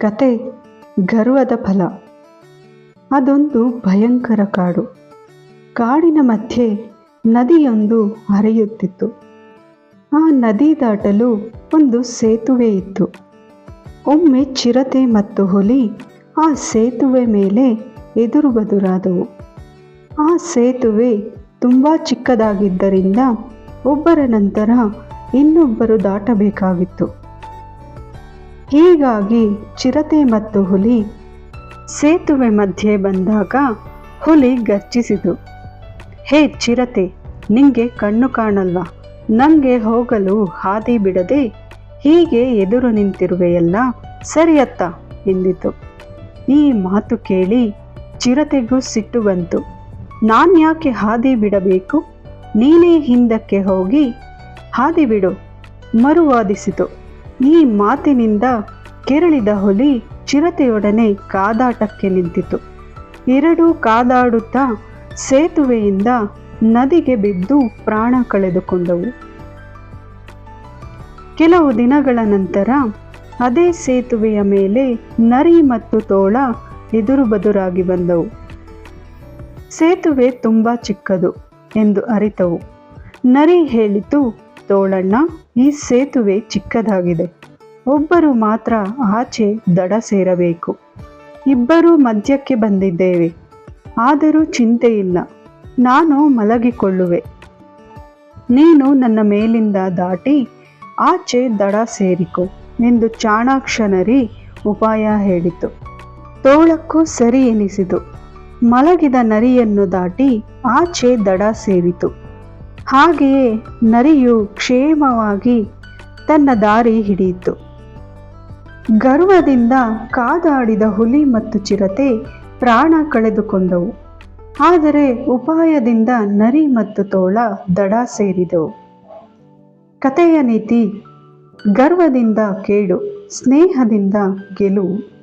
ಕತೆ ಗರ್ವದ ಫಲ. ಅದೊಂದು ಭಯಂಕರ ಕಾಡು. ಕಾಡಿನ ಮಧ್ಯೆ ನದಿಯೊಂದು ಹರಿಯುತ್ತಿತ್ತು. ಆ ನದಿ ದಾಟಲು ಒಂದು ಸೇತುವೆ ಇತ್ತು. ಒಮ್ಮೆ ಚಿರತೆ ಮತ್ತು ಹುಲಿ ಆ ಸೇತುವೆ ಮೇಲೆ ಎದುರು ಬದುರಾದವು. ಆ ಸೇತುವೆ ತುಂಬ ಚಿಕ್ಕದಾಗಿದ್ದರಿಂದ ಒಬ್ಬರ ನಂತರ ಇನ್ನೊಬ್ಬರು ದಾಟಬೇಕಾಗಿತ್ತು. ಹೀಗಾಗಿ ಚಿರತೆ ಮತ್ತು ಹುಲಿ ಸೇತುವೆ ಮಧ್ಯೆ ಬಂದಾಗ ಹುಲಿ ಗರ್ಜಿಸಿತು. ಹೇ ಚಿರತೆ, ನಿಂಗೆ ಕಣ್ಣು ಕಾಣಲ್ವಾ? ನನಗೆ ಹೋಗಲು ಹಾದಿ ಬಿಡದೆ ಹೀಗೆ ಎದುರು ನಿಂತಿರುವೆಯಲ್ಲ, ಸರಿಯತ್ತ? ಎಂದಿತು. ಈ ಮಾತು ಕೇಳಿ ಚಿರತೆಗೂ ಸಿಟ್ಟು ಬಂತು. ನಾನ್ಯಾಕೆ ಹಾದಿ ಬಿಡಬೇಕು? ನೀನೇ ಹಿಂದಕ್ಕೆ ಹೋಗಿ ಹಾದಿ ಬಿಡು, ಮರುವಾದಿಸಿತು. ಈ ಮಾತಿನಿಂದ ಕೆರಳಿದ ಹುಲಿ ಚಿರತೆಯೊಡನೆ ಕಾದಾಟಕ್ಕೆ ನಿಂತಿತು. ಎರಡೂ ಕಾದಾಡುತ್ತಾ ಸೇತುವೆಯಿಂದ ನದಿಗೆ ಬಿದ್ದು ಪ್ರಾಣ ಕಳೆದುಕೊಂಡವು. ಕೆಲವು ದಿನಗಳ ನಂತರ ಅದೇ ಸೇತುವೆಯ ಮೇಲೆ ನರಿ ಮತ್ತು ತೋಳ ಎದುರು ಬದುರಾಗಿ ಬಂದವು. ಸೇತುವೆ ತುಂಬ ಚಿಕ್ಕದು ಎಂದು ಅರಿತವು. ನರಿ ಹೇಳಿತು ತೋಳಣ್ಣ, ಈ ಸೇತುವೆ ಚಿಕ್ಕದಾಗಿದೆ. ಒಬ್ಬರು ಮಾತ್ರ ಆಚೆ ದಡ ಸೇರಬೇಕು. ಇಬ್ಬರೂ ಮಧ್ಯಕ್ಕೆ ಬಂದಿದ್ದೇವೆ. ಆದರೂ ಚಿಂತೆ ಇಲ್ಲ ನಾನು ಮಲಗಿಕೊಳ್ಳುವೆ. ನೀನು ನನ್ನ ಮೇಲಿಂದ ದಾಟಿ ಆಚೆ ದಡ ಸೇರಿಕೊ ಎಂದು ಚಾಣಾಕ್ಷನರಿ ಉಪಾಯ ಹೇಳಿತು. ತೋಳಕ್ಕೂ ಸರಿ ಎನಿಸಿತು. ಮಲಗಿದ ನರಿಯನ್ನು ದಾಟಿ ಆಚೆ ದಡ ಸೇರಿತು. ಹಾಗೆಯೇ ನರಿಯು ಕ್ಷೇಮವಾಗಿ ತನ್ನ ದಾರಿ ಹಿಡಿಯಿತು. ಗರ್ವದಿಂದ ಕಾದಾಡಿದ ಹುಲಿ ಮತ್ತು ಚಿರತೆ ಪ್ರಾಣ ಕಳೆದುಕೊಂಡವು. ಆದರೆ ಉಪಾಯದಿಂದ ನರಿ ಮತ್ತು ತೋಳ ದಡ ಸೇರಿದವು. ಕಥೆಯ ನೀತಿ ಗರ್ವದಿಂದ ಕೇಡು ಸ್ನೇಹದಿಂದ ಗೆಲುವು